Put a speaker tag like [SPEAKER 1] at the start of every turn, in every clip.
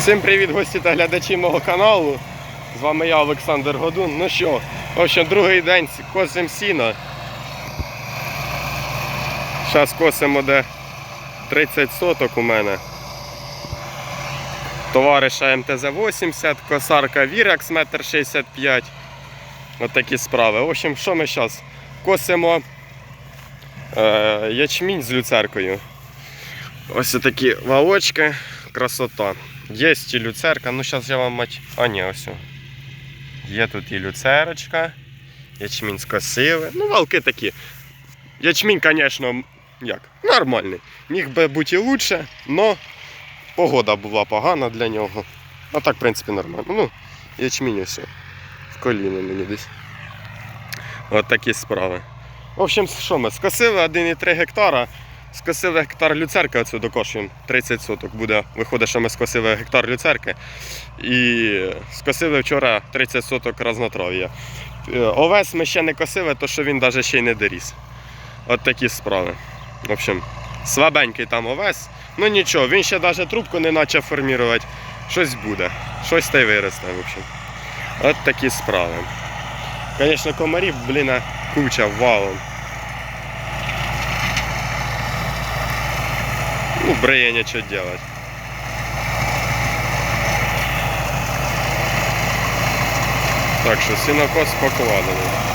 [SPEAKER 1] Всім привіт, гості та глядачі мого каналу. З вами я, Олександр Годун. Ну що, в общем, другий день косим сіно. Зараз косимо де 30 соток у мене. Товариша МТЗ-80, косарка Вірекс 1,65 м. Такі справи. В общем, що ми зараз? Косимо е, ячмінь з люцеркою. Ось такі валочки, красота. Є і люцерка, ну зараз я вам мать. А ні, ось. Є тут і люцерочка. Ячмінь скосили. Ну, валки такі. Ячмінь, звісно, як? Нормальний. Міг би бути і лучше, але погода була погана для нього. А так, в принципі, нормально. Ну, ячмінь ось. В коліно мені десь. От такі справи. В общем, що ми? Скосили 1,3 гектара. Скосили гектар люцерки, оцю докошуємо 30 соток буде. Виходить, що ми скосили гектар люцерки. І скосили вчора 30 соток разнотрав'я. Е, Овес ми ще не косили, то що він навіть ще й не доріс. От такі справи. В общем, слабенький там овес. Ну нічого, він ще навіть трубку не почав формувати. Щось буде. Щось та й виросте, в общем. От такі справи. Звісно, комарів, блін, куча валом. Ну, брея что делать. Так що сінокос покладений.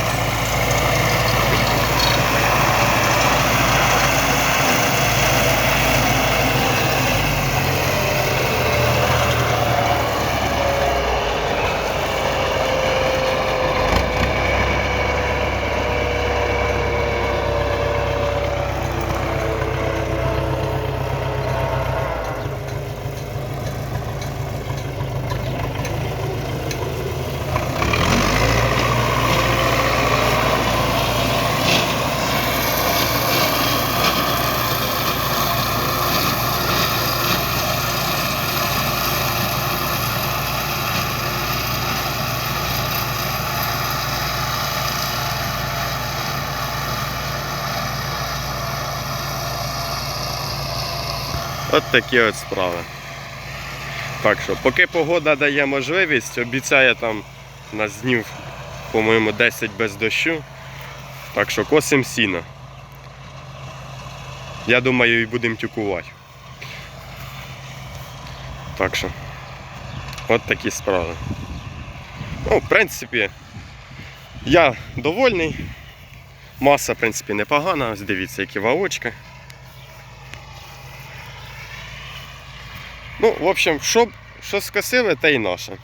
[SPEAKER 1] От такі от справи. Так що, поки погода дає можливість, обіцяє там у нас днів, по-моєму, 10 без дощу. Так що косим сіно. Я думаю, і будемо тюкувати. Так що, от такі справи. Ну, в принципі, я довольний. Маса, в принципі, непогана. Ось дивіться, які вавочки. Ну, в общем, що, що скосили, те й наше.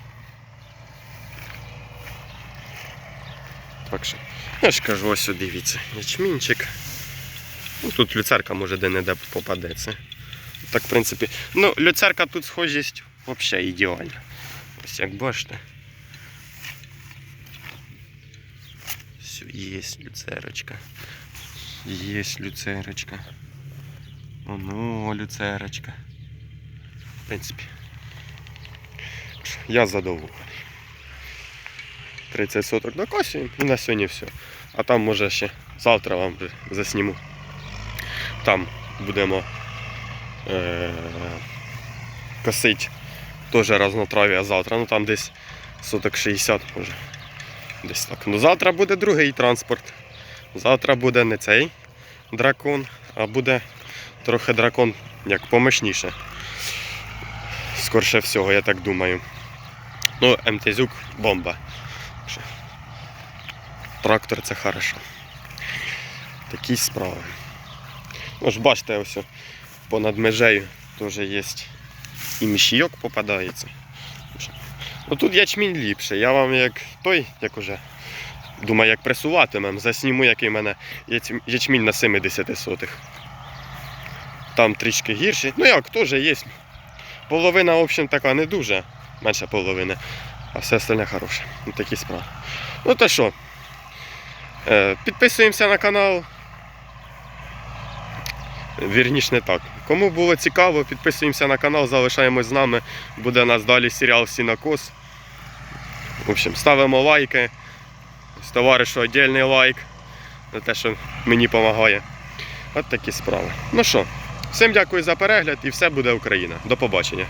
[SPEAKER 1] Так що, я ж кажу, ось дивіться, ячмінчик. Ну, тут люцерка може де-не-де попадеться. Так, в принципі, ну, люцерка тут схожість взагалі ідеальна. Ось як бачите. Все, є люцерочка. Є люцерочка. Оно, люцерочка. В принципі. Я задоволений. 30 соток докосюємо і на сьогодні все. А там може ще завтра вам засніму. Там будемо е- косити теж разнотрав'я завтра. Ну там десь соток 60 може. Десь так. Ну завтра буде другий транспорт. Завтра буде не цей дракон, а буде трохи дракон як помощніше. Скорше всього, я так думаю. Ну, МТЗюк бомба. Трактор це хорошо. Такі справи. Ну ж бачите, ось понад межею теж є і мішійок попадається. Ну тут ячмінь ліпше. Я вам як той, як уже думаю, як пресуватимем, засніму, який в мене ячмінь на 70 сотих. Там трішки гірший. Ну як, теж є. Половина, в общем, така не дуже, менше половини, а все остальне хороше. Ну, такі справи. Ну то що, е, підписуємося на канал. Вірніш не так. Кому було цікаво, підписуємося на канал, залишаємось з нами. Буде у нас далі серіал Сінокос. В общем, ставимо лайки. З товаришу віддільний лайк за те, що мені допомагає. От такі справи. Ну що, всім дякую за перегляд і все буде Україна. До побачення.